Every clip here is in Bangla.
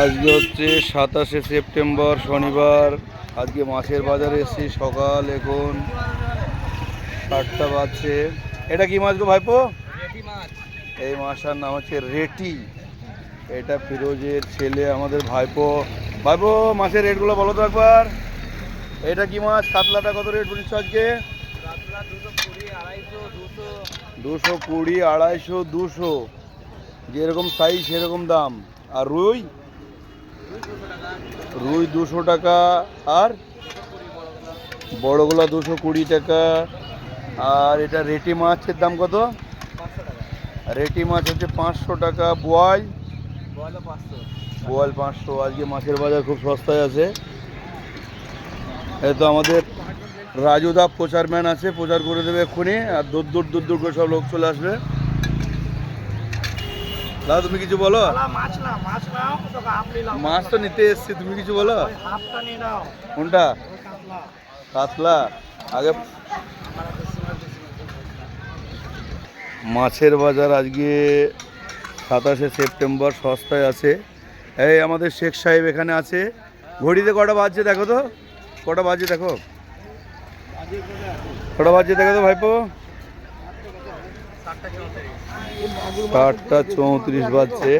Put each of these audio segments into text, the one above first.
আজকে হচ্ছে সাতাশে সেপ্টেম্বর শনিবার। আজকে মাছের বাজারে এসেছি সকাল এখন সাতটা বাজছে। এটা কি মাছ গো ভাইপো? এই মাছটার নাম হচ্ছে রেটি। এটা ফিরোজের ছেলে আমাদের ভাইপো। ভাইপো মাছের রেটগুলো বলো তো একবার। এটা কি মাছ? কাতলাটা কত রেট বলছো আজকে? দুশো কুড়ি আড়াইশো দুশো। যেরকম সাইজ সেরকম দাম। আর রুই? রুই দুশো টাকা আর বড়গুলো দুশো কুড়ি টাকা। আর এটা রেটি মাছের দাম কত? রেটি মাছ হচ্ছে পাঁচশো টাকা, বোয়াল। বোয়াল পাঁচশো। আজকে মাছের বাজার খুব সস্তায় আছে। এই তো আমাদের রাজুদা প্রচারম্যান আছে, প্রচার করে দেবে এক্ষুনি। আর দূর দূর দূর দূর করে সব লোক চলে আসবে। দাদা তুমি কিছু বলো? মাছ না মাছ নাও মাছ তো নিতে এসছি তুমি কিছু বলো? কোনটা? কাতলা। আগে মাছের বাজার আজকে সাতাশে সেপ্টেম্বর সস্তায় আছে। এই আমাদের শেখ সাহেব এখানে আছে। ঘড়িতে কটা বাজছে দেখো তো? কটা বাজছে দেখো? কটা বাজছে দেখো তো ভাইপো? সাতটা চৌত্রিশ বাজছে।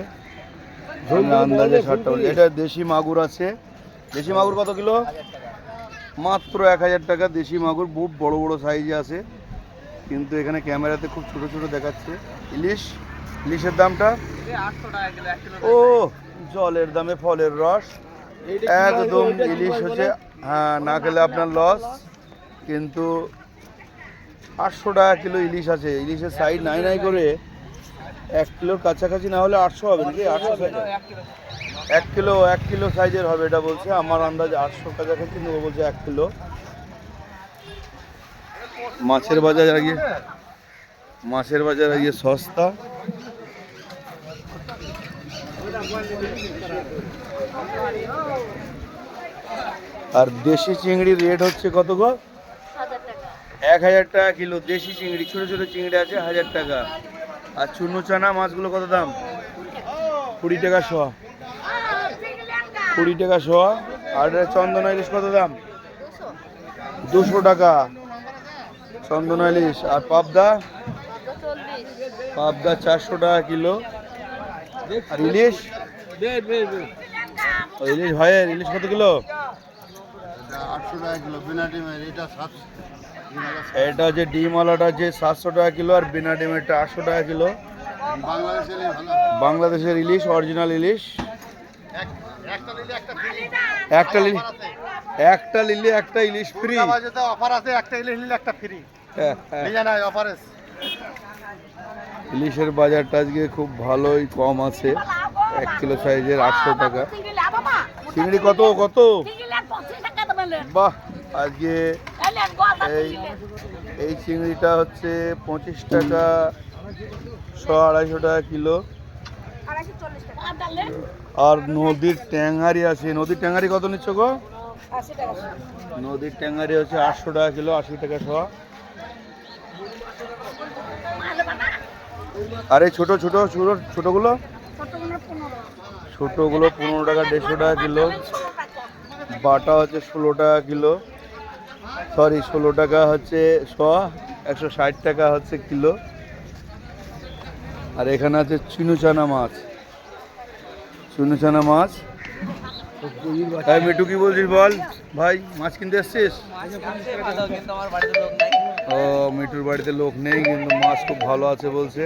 আন্দাজে ষাটটা। এটা দেশি মাগুর আছে। দেশি মাগুর কত কিলো? মাত্র এক হাজার টাকা দেশি মাগুর। খুব বড় বড় সাইজে আছে। কিন্তু এখানে ক্যামেরাতে খুব ছোট ছোট দেখাচ্ছে। ইলিশ? ইলিশের দামটা? ও, জলের দামে ফলের রস। একদম ইলিশ হচ্ছে হ্যাঁ না খেলে আপনার লস কিন্তু আটশো টাকা কিলো ইলিশ আছে। ইলিশের সাইজ নাই নাই করে এক কিলোর কাছাকাছি না হলে আটশো হবে নাকি? আটশো সাইজ এক কিলো এক কিলো সাইজের হবে এটা বলছে। আমার আন্দাজ আটশো কাছাকাছি ও বলছে এক কিলো। মাছের বাজার আগে মাছের বাজার আগে সস্তা। আর দেশি চিংড়ির রেট হচ্ছে কত গো? এক হাজার টাকা কিলো। দেশি চিংড়ি ছোট ছোট চিংড়ি আছে হাজার টাকা। আর চুনো চানা মাছগুলো কত দাম? কুড়ি টাকা শ কুড়ি টাকা শ আর চন্দনা ইলিশ কত দাম? দুশো টাকা। চন্দনা ইলিশ। আর পাবদা? পাবদা চারশো টাকা কিলো। আর ইলিশ? ইলিশ ভাইয়ের ইলিশ কত কিলো? আটশো টাকা কিলো। বিনা ডিমের, এটা সাত এটা হচ্ছে ডিম আলাটা হচ্ছে সাতশো টাকা কিলো আর বিনা ডিমেরটা আটশো টাকা কিলো। বাংলাদেশের ইলিশ অরিজিনাল ইলিশ। একটা লিলি একটা লিলি একটা ইলিশ ফ্রি অফার আছে একটা ইলিশ নিলে একটা ফ্রি অফার আছে ইলিশের বাজারটা আজকে খুব ভালোই কম আছে। এক কিলো সাইজের আটশো টাকা। চিংড়ি কত কত? বাহ আজকে এই এই চিংড়িটা হচ্ছে পঁচিশ টাকা শ আড়াইশো টাকা কিলো। আর নদীর ট্যাঙ্গারি আছে। নদীর ট্যাঙ্গারি কত নিচ্ছ গো? নদীর ট্যাঙ্গারি হচ্ছে আটশো টাকা কিলো, আশি টাকা শ। আর এই ছোটো ছোটো ছোটো, ছোটোগুলো? ছোটোগুলো পনেরো টাকা, দেড়শো টাকা কিলো। বাটা হচ্ছে ষোলো টাকা কিলো। সরি, ষোলো টাকা হচ্ছে শ, একশো ষাট টাকা হচ্ছে কিলো। আর এখানে আছে চিনুচানা মাছ। চিনুচানা মাছ। তাই মিটু কি বলছিস বল? ভাই, মাছ কিনতে এসছিস? ও মিটুর বাড়িতে লোক নেই, কিন্তু মাছ খুব ভালো আছে বলছে।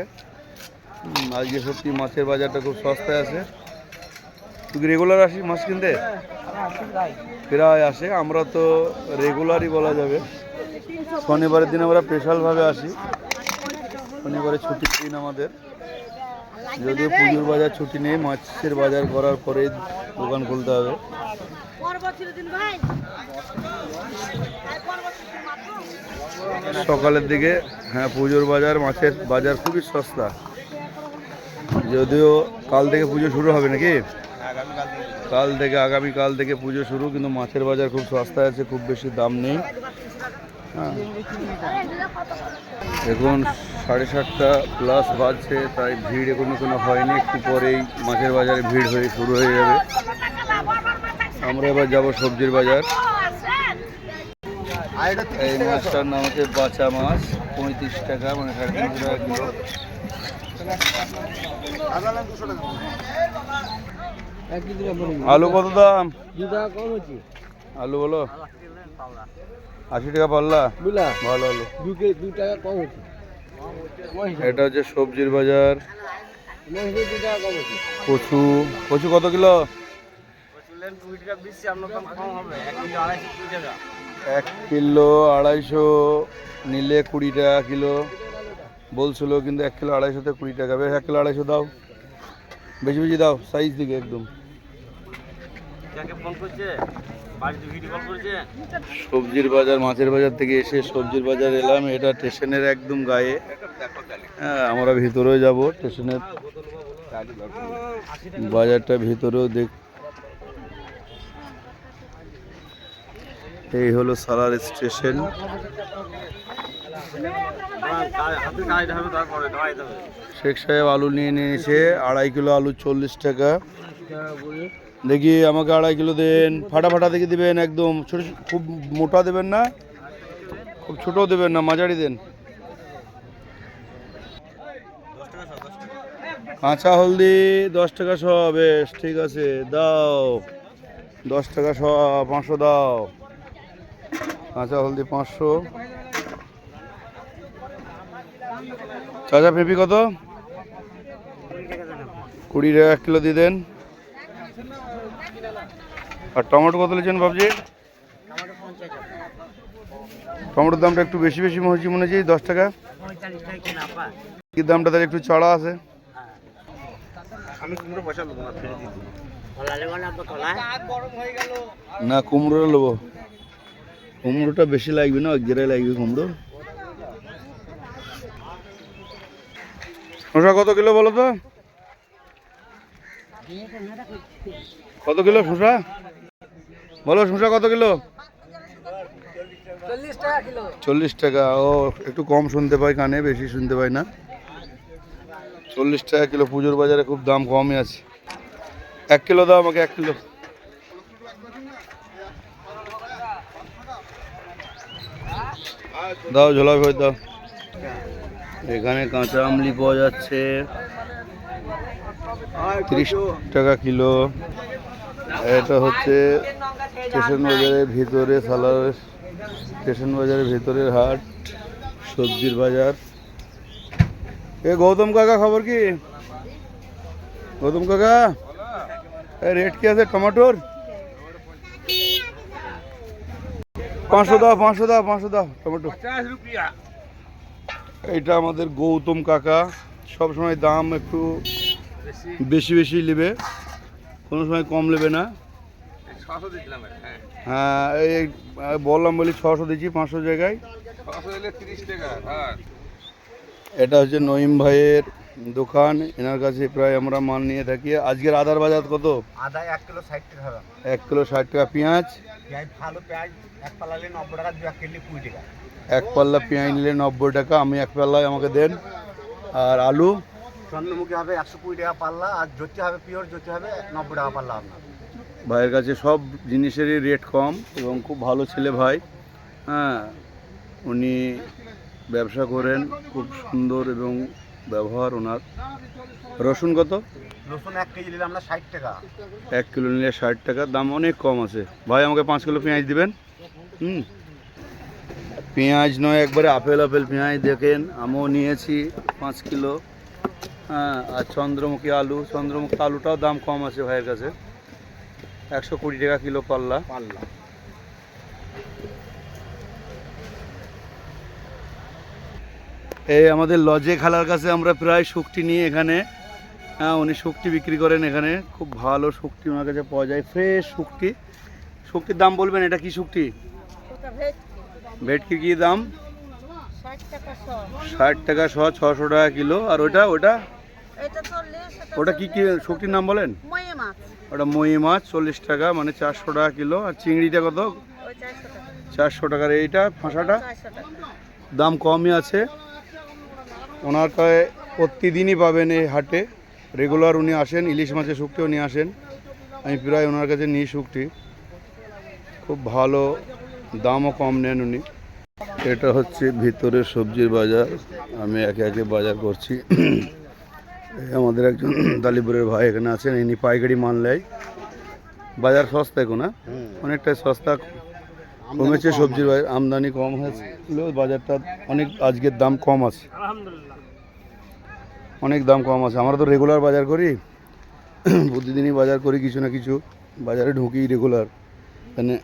আজকে সত্যি মাছের বাজারটা খুব সস্তায় আছে। তুই রেগুলার আসিস মাছ কিনতে? প্রায় আসে, আমরা তো রেগুলারই বলা যাবে। শনিবারের দিন আমরা স্পেশালভাবে আসি। শনিবারে ছুটির দিন আমাদের। যদিও পুজোর বাজার ছুটি নেই, মাছের বাজার করার পরে দোকান খুলতে হবে। সকালের দিকে হ্যাঁ পুজোর বাজার, মাছের বাজার খুবই সস্তা। যদিও কাল থেকে পুজো শুরু হবে নাকি? কাল থেকে আগামী কাল থেকে পুজো শুরু কিন্তু মাছের বাজার খুব সস্তায় আছে খুব বেশি দাম নেই। হ্যাঁ। এখন সাড়ে সাতটা প্লাস বাজছে তাই ভিড় এখনও কোনো হয়নি একটু পরেই মাছের বাজারে ভিড় হয়ে শুরু হয়ে যাবে। আমরা এবার যাব সবজির বাজার। এই মাছটার নাম হচ্ছে বাঁচা মাছ পঁয়ত্রিশ টাকা মানে সাড়ে তিনশো টাকা কিলো। আলু কত দাম? আলু বলো। আশি টাকা পাল্লা? ভালো আলু। দু টাকা কম হচ্ছে। এটা হচ্ছে সবজির বাজার। কচু। কচু কত কিলো? এক কিলো আড়াইশো নিলে কুড়ি টাকা কিলো। বলছিল কিন্তু এক কিলো আড়াইশোতে কুড়ি টাকা। বেশ এক কিলো আড়াইশো দাও। বেশি বেশি দাও সাইজ দিকে একদম। সবজির বাজার মাছের বাজার থেকে এসে সবজির বাজার এলাম। এটা স্টেশনের একদম গায়ে। হ্যাঁ আমরা ভিতরেও যাব স্টেশনের বাজারটা ভিতরেও দেখ এই হলো সালার স্টেশন। শেখ সাহেব আলু নিয়ে নিয়েছে, আড়াই কিলো আলু চল্লিশ টাকা। দেখি আমাকে আড়াই কিলো দেন ফাটা ফাটা দেখে দিবেন একদম, ছোট খুব মোটা দেবেন না, খুব ছোট দেবেন না, মাঝারি দেন। কাঁচা হলদি, দশ টাকা শ বেশ, ঠিক আছে, দাও। দশ টাকা শ পাঁচশো দাও। কাঁচা হলদি পাঁচশো। চাচা, পেঁপি কত? কুড়ি টাকা কিলো দিয়ে দেন। আর টমেটো কত নিয়েছেন ভাবছি টমেটোর দামটা একটু বেশি বেশি হচ্ছে, মনে হচ্ছে দশ টাকা। কি দামটা তাহলে একটু চড়া আছে? না, কুমড়োটা নেব। কুমড়োটা বেশি লাগবে না, এক লাগবে কুমড়ো। শসা কত কিলো বলো তো? কত কিলো শসা? বলো শসা কত কিলো? চল্লিশ টাকা, ও একটু কম শুনতে পাই, কানে বেশি শুনতে পাই না। চল্লিশ টাকা কিলো, পুজোর বাজারে খুব দাম কমই আছে। এক কিলো দাও আমাকে, এক কিলো। দাও ঝোলা ভয় দাও। এখানে কাঁচা আমলি পাওয়া যাচ্ছে। তিরিশ টাকা কিলো। এটা হচ্ছে স্টেশন বাজারের ভিতরে সালার স্টেশন বাজারের ভিতরের হাট, সবজির বাজার। এ গৌতম কাকা, খবর কি? গৌতম কাকা রেট কি আছে টমেটোর? পাঁচশো দাও পাঁচশো দাও পাঁচশো দাও টমেটো। এটা আমাদের গৌতম কাকা। সব সময় দাম একটু বেশি বেশি নেবে। কোনো সময় কম নেবে না। হ্যাঁ। এই এই বললাম বলি ছশো দিচ্ছি পাঁচশো জায়গায়। এটা হচ্ছে নঈম ভাইয়ের দোকান। এনার কাছে প্রায় আমরা মাল নিয়ে থাকি। আজকের আদার বাজার কত? আদা এক কিলো ষাট টাকা এক কিলো ষাট টাকা। পেঁয়াজ? পেঁয়াজ ভালো পেঁয়াজ এক পালালে নব্বই টাকা দু এক কিলো কুড়ি টাকা। এক পাল্লা পেঁয়াজ নিলে নব্বই টাকা আমি এক পাল্লায় আমাকে দেন। আর আলু? চন্দ্রমুখী হবে একশো কুড়ি টাকা পাল্লা আর জ্যোতি হবে পিওর জ্যোতি হবে নব্বই টাকা পাল্লা আপনার। ভাইয়ের কাছে সব জিনিসেরই রেট কম এবং খুব ভালো ছেলে ভাই। হ্যাঁ উনি ব্যবসা করেন খুব সুন্দর এবং ব্যবহার ওনার। রসুন কত? রসুন এক কেজি নিলে আমরা ষাট টাকা। এক কিলো নিলে ষাট টাকা দাম অনেক কম আছে। ভাই আমাকে পাঁচ কিলো পেঁয়াজ দিবেন? হুম। পেঁয়াজ নয় একবারে আপেল আপেল পেঁয়াজ দেখেন আমিও নিয়েছি পাঁচ কিলো। হ্যাঁ আর চন্দ্রমুখী আলু চন্দ্রমুখী আলুটাও দাম কম আছে ভাইয়ের কাছে। একশো কুড়ি টাকা কিলো পাল্লা। পাল্লা। এই আমাদের লজে খালার কাছে আমরা প্রায় শুকটি নিয়ে এখানে হ্যাঁ উনি শুকটি বিক্রি করেন এখানে। খুব ভালো শুকটি ওনার কাছে পাওয়া যায় ফ্রেশ শুকটি শুকটির দাম বলবেন এটা কি শুকটি ভেটকি ভেটকির কি দাম? ষাট টাকা শ। ছশো টাকা কিলো। আর ওটা ওটা? ওটা কি কি শুকটির নাম বলেন? ওটা মই মাছ চল্লিশ টাকা মানে চারশো টাকা কিলো। আর চিংড়িটা কত? চারশো টাকার এইটা ফাঁসাটা? দাম কমই আছে। ওনার কাছে প্রতিদিনই পাবেন এই হাটে। রেগুলার উনি আসেন ইলিশ মাছের শুকটিও নিয়ে আসেন। আমি প্রায় ওনার কাছে নিই শুকটি খুব ভালো দামও কম নেন উনি। এটা হচ্ছে ভিতরে সবজির বাজার। আমি একে একে বাজার করছি। আমাদের একজন দালিপুরের ভাই এখানে আছেন ইনি পাইকারি মাল নেয়। বাজার সস্তা এখন না অনেকটাই সস্তা। কমেছে সবজির বাজার আমদানি কম হয়েছিল। বাজারটা অনেক আজকের দাম কম আছে। অনেক দাম কম আছে। আমরা তো রেগুলার বাজার করি। প্রতিদিনই বাজার করি কিছু না কিছু। বাজারে ঢুকি রেগুলার মানে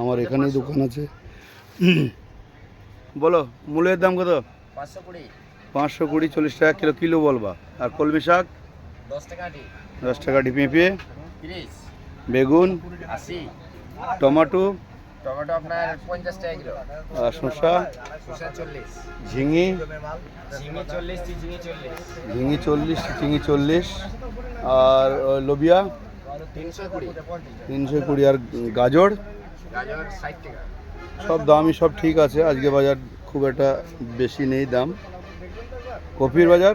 আমার এখানেই দোকান আছে। বলো মূলের দাম কত? পাঁচশো কুড়ি পাঁচশো কুড়ি চল্লিশ টাকা কিলো কিলো বলবা। আর কলমি শাক? দশ টাকা আটি। দশ টাকা ডি পেঁপে? বেগুন? আশি। টমাটো? টমেটো আপনার পঞ্চাশ টাকা কিলো। আর শসা? শসা চল্লিশ। ঝিঙি? ঝিঙে চল্লিশ চিচিঙে চল্লিশ। ঝিঙি চল্লিশ চিঙি চল্লিশ। আর লোবিয়া? তিনশো কুড়ি। তিনশো কুড়ি। আর গাজর? সব দামই সব ঠিক আছে। আজকে বাজার খুব একটা বেশি নেই দাম। কপির বাজার?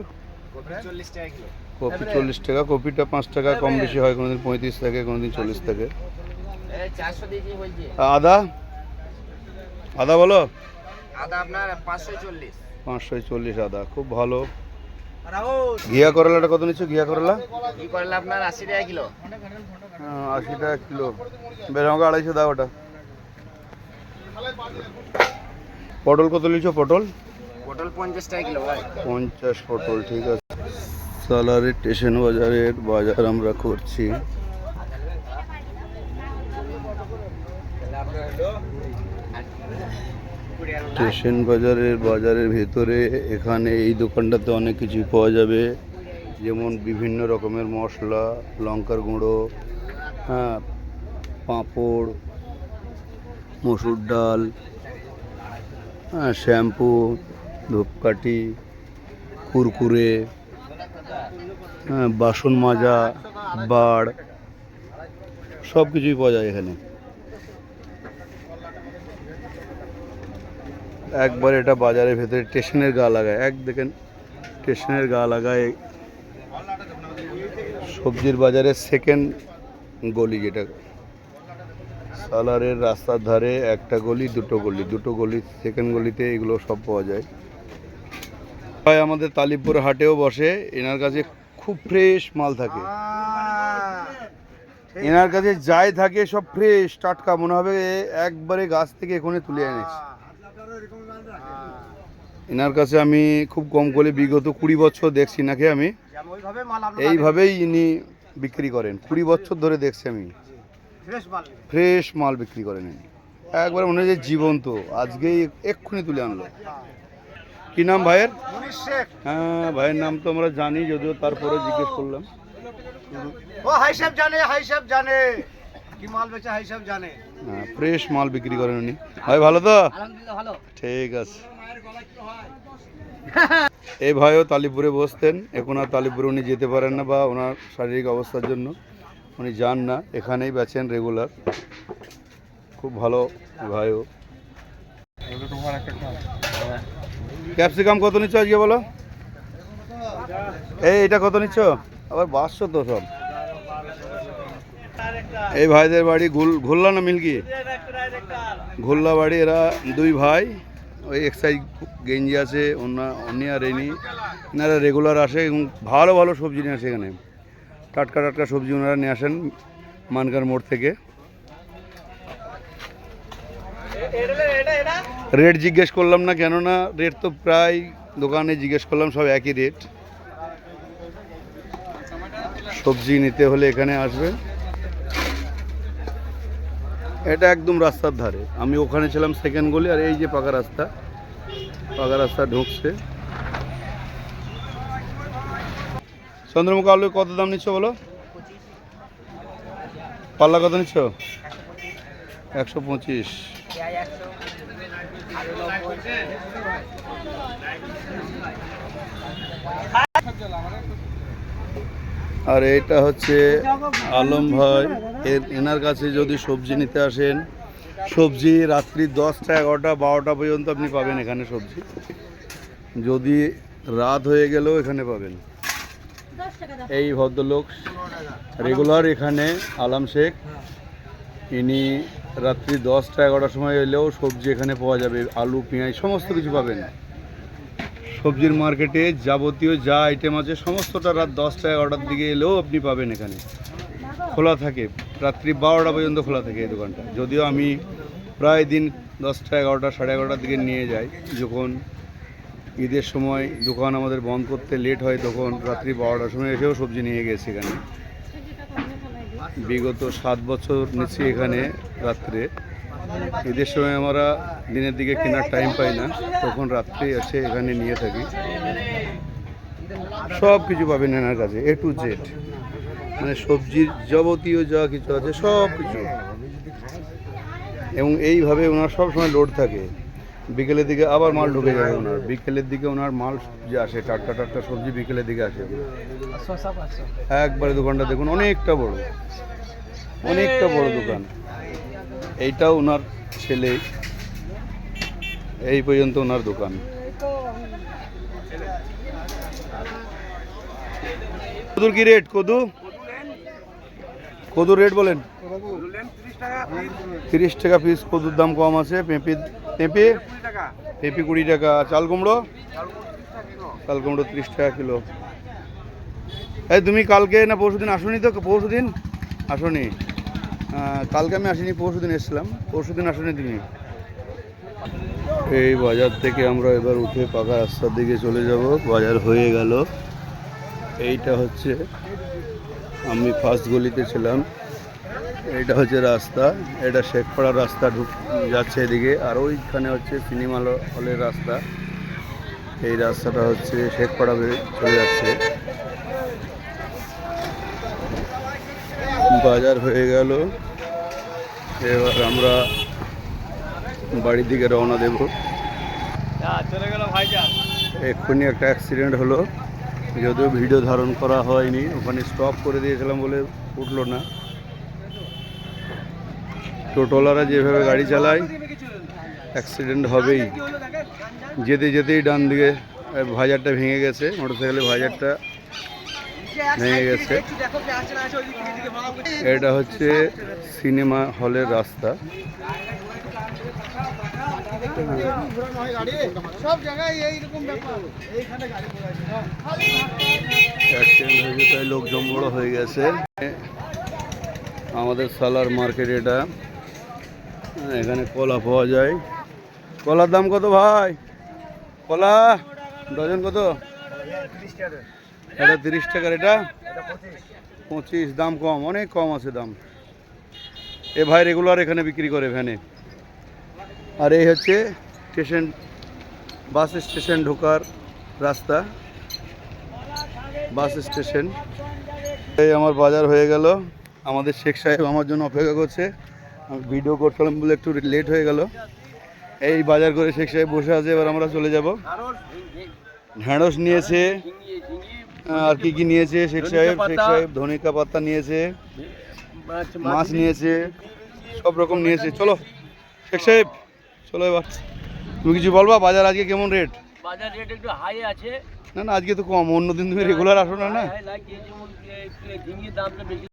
কপি চল্লিশ টাকা কপিটা পাঁচ টাকা কম বেশি হয় কোনোদিন পঁয়ত্রিশ থাকে কোনোদিন চল্লিশ থাকে। আদা? আদা বলো? আদা আপনার পাঁচশো চল্লিশ আদা খুব ভালো। ঘিয়া করলাটা কত নিচ্ছ? ঘিয়া করলা? করলে আপনার আশি টাকা কিলো। আশি টাকা কিলো। বেশ আমাকে আড়াইশো দাও ওটা। পটল কত নিচ্ছ পটল? পটল পঞ্চাশ টাকা কিলো ভাই। পঞ্চাশ পটল ঠিক আছে। সালারের স্টেশন বাজারের বাজার আমরা করছি। স্টেশন বাজারের বাজারের ভেতরে এখানে এই দোকানটাতে অনেক কিছু পাওয়া যাবে। যেমন বিভিন্ন রকমের মশলা লঙ্কার গুঁড়ো হ্যাঁ পাঁপড় মসুর ডাল শ্যাম্পু, ধূপকাঠি, কুরকুরে বাসন মাজা, বাড় সব কিছুই পাওয়া যায় এখানে। একবার এটা বাজারের ভেতরে স্টেশনের গা লাগায়। এক দেখেন, স্টেশনের গা লাগায় সবজির বাজারের সেকেন্ড গলি যেটা। সালারের রাস্তার ধারে একটা গলি দুটো গলি। দুটো গলি সেকেন্ড গলিতে এগুলো সব পাওয়া যায়। ভাই আমাদের তালিপুর হাটেও বসে এনার কাছে খুব ফ্রেশ মাল থাকে। এনার কাছে যাই থাকে সব ফ্রেশ টাটকা। মনে হবে একবারে গাছ থেকে এখানে তুলে এনেছি। এনার কাছে আমি খুব কম করে বিগত কুড়ি বছর দেখছি নাকি আমি। এইভাবেই ইনি বিক্রি করেন। কুড়ি বছর ধরে দেখছি আমি। ফ্রেশ মাল বিক্রি করেন ইনি। একবার মনে হয় যে জীবন্ত। আজকেই এক্ষুনি তুলে আনলো। কি নাম ভাইয়ের? হ্যাঁ ভাইয়ের নাম তো আমরা জানি যদিও তারপরে জিজ্ঞেস করলাম। ও হাই সাহেব জানে হাই সাহেব জানে। কি মাল বেচে হাই সাহেব জানে। হ্যাঁ ফ্রেশ মাল বিক্রি করেন উনি। ভাই ভালো তো? আলহামদুলিল্লাহ ভালো। ঠিক আছে। এই ভাইও তালিপুরে বসতেন। এখন আর তালিপুরে উনি যেতে পারেন না বা ওনার শারীরিক অবস্থার জন্য। উনি যান না, এখানেই বেচেন রেগুলার খুব ভালো ভাইও। ক্যাপসিকাম কত নিচ্ছ আজকে বলো? এই, এটা কত নিচ্ছ? আবার বাসছো তো সব। এই ভাইদের বাড়ি ঘুল ঘুরলা না মিল্কি? ঘুল্লা বাড়ি, এরা দুই ভাই। ওই এক্সাইজ গেঞ্জি আছে ওনা উনি আর এনি। এনারা রেগুলার আসে এবং ভালো ভালো সবজি নিয়ে আসে এখানে। টাটকা টাটকা সবজি ওনারা নিয়ে আসেন মানকার মোড় থেকে। রেট জিজ্ঞেস করলাম না কেননা রেট তো প্রায় দোকানে জিজ্ঞেস করলাম, সব একই রেট সবজি নিতে হলে এখানে আসবেন এটা একদম রাস্তার ধারে। আমি ওখানে ছিলাম সেকেন্ড গলি, আর এই যে পাকা রাস্তা পাকা রাস্তা ঢুকছে। চন্দ্রমুখ আলু কত দাম নিচ্ছ বলো? পাল্লা কত নিচ্ছ? একশো পঁচিশ। আর এটা হচ্ছে আলম ভাই। এর, এনার কাছে যদি সবজি নিতে আসেন, সবজি রাত্রি দশটা, এগারোটা, বারোটা পর্যন্ত আপনি পাবেন এখানে সবজি। যদি রাত হয়ে গেলেও এখানে পাবেন। এই ভদ্রলোক রেগুলার এখানে, আলাম শেখ। ইনি রাত্রি দশটা, এগারোটার সময় এলেও সবজি এখানে পাওয়া যাবে, আলু, পেঁয়াজ, সমস্ত কিছু পাবেন। সবজির মার্কেটে যাবতীয় যা আইটেম আছে, সমস্তটা রাত দশটা, এগারোটার দিকে এলেও আপনি পাবেন এখানে। খোলা থাকে। রাত্রি বারোটা পর্যন্ত খোলা থাকে এই দোকানটা। যদিও আমি প্রায় দিন দশটা, এগারোটা, সাড়ে এগারোটার দিকে নিয়ে যাই, যখন ঈদের সময় দোকান আমাদের বন্ধ করতে লেট হয় তখন রাত্রি বারোটার সময় এসেও সবজি নিয়ে গেছি এখানে। বিগত সাত বছর নিচ্ছি এখানে রাত্রে। ঈদের সময় আমরা দিনের দিকে কেনার টাইম পাই না, তখন রাত্রে এসে এখানে নিয়ে থাকি। সব কিছু পাবেন এনার কাছে এ টু জেড মানে সবজির যাবতীয় যা কিছু আছে, সব কিছু। এবং এইভাবে ওনার সব সময় লোড থাকে। বিকেলের দিকে আবার মাল ঢুকে যাবে ওনার। বিকেলের দিকে ওনার মাল যে আসে টাটকা টাটকা সবজি বিকেলের দিকে আসে। একবারে দোকানটা দেখুন অনেকটা বড়। অনেকটা বড় দোকান। এইটাও ওনার ছেলে। এই পর্যন্ত ওনার দোকান। কদুর কি রেট কদু? কদুর রেট বলেন? তিরিশ টাকা পিস কদুর দাম কম আছে পেঁপে পেঁপে পেঁপে কুড়ি টাকা। চাল কুমড়ো? চাল কুমড়ো তিরিশ টাকা কিলো। এই তুমি কালকে না পরশু দিন আসনি তো? পরশু দিন আসনি কালকে আমি আসিনি পরশু দিন এসেছিলাম। পরশু দিন আসনি তুমি। এই বাজার থেকে আমরা এবার উঠে পাকা রাস্তার দিকে চলে যাব। বাজার হয়ে গেল। এইটা হচ্ছে, আমি ফার্স্ট গলিতে ছিলাম। এইটা হচ্ছে রাস্তা এটা শেখপাড়ার রাস্তা ঢুক যাচ্ছে এদিকে আর ওইখানে হচ্ছে সিনেমা হলের রাস্তা। এই রাস্তাটা হচ্ছে শেখপাড়া চলে যাচ্ছে। বাজার হয়ে গেল। এবার আমরা বাড়ির দিকে রওনা দেব। এক্ষুনি একটা অ্যাক্সিডেন্ট হলো। যদিও ভিডিও ধারণ করা হয়নি ওখানে স্টপ করে দিয়েছিলাম বলে উঠল না। টোটোলারা যেভাবে গাড়ি চালায় অ্যাক্সিডেন্ট হবেই। যেতে যেতেই ডান দিকে ভাজারটা ভেঙে গেছে, মোটরসাইকেলের ভাজারটা ভেঙে গেছে। এটা হচ্ছে সিনেমা হলের রাস্তা। তাই লোক জমবড় হয়ে গেছে। আমাদের সালার মার্কেট এটা। এখানে কলা পাওয়া যায়। কলার দাম কত ভাই? কলা? ডজন কত? এটা তিরিশ টাকার, এটা? পঁচিশ, দাম কম, অনেক কম আছে দাম। এ ভাই রেগুলার এখানে বিক্রি করে ভ্যানে। আর এই হচ্ছে স্টেশন, বাস স্টেশন ঢোকার রাস্তা। Bus station. এই আমার বাজার হয়ে গেল। আমাদের শেখ সাহেব আমার জন্য অপেক্ষা করছে। ভিডিও করছিলাম বলে একটু লেট হয়ে গেল। এই বাজার করে শেখ সাহেব বসে আছে এবার আমরা চলে যাব। ঢ্যাঁড়স নিয়েছে আর কি কি নিয়েছে শেখ সাহেব? শেখ সাহেব ধনিকা পাতা নিয়েছে মাছ নিয়েছে। সব রকম নিয়েছে। চলো শেখ সাহেব চলো এবার। তুমি কিছু বলবা? বাজার আজকে কেমন রেট বাজার রেট একটু হাই আছে। না না আজকে তো কম। অন্য দিন তুমি রেগুলার আসো না না?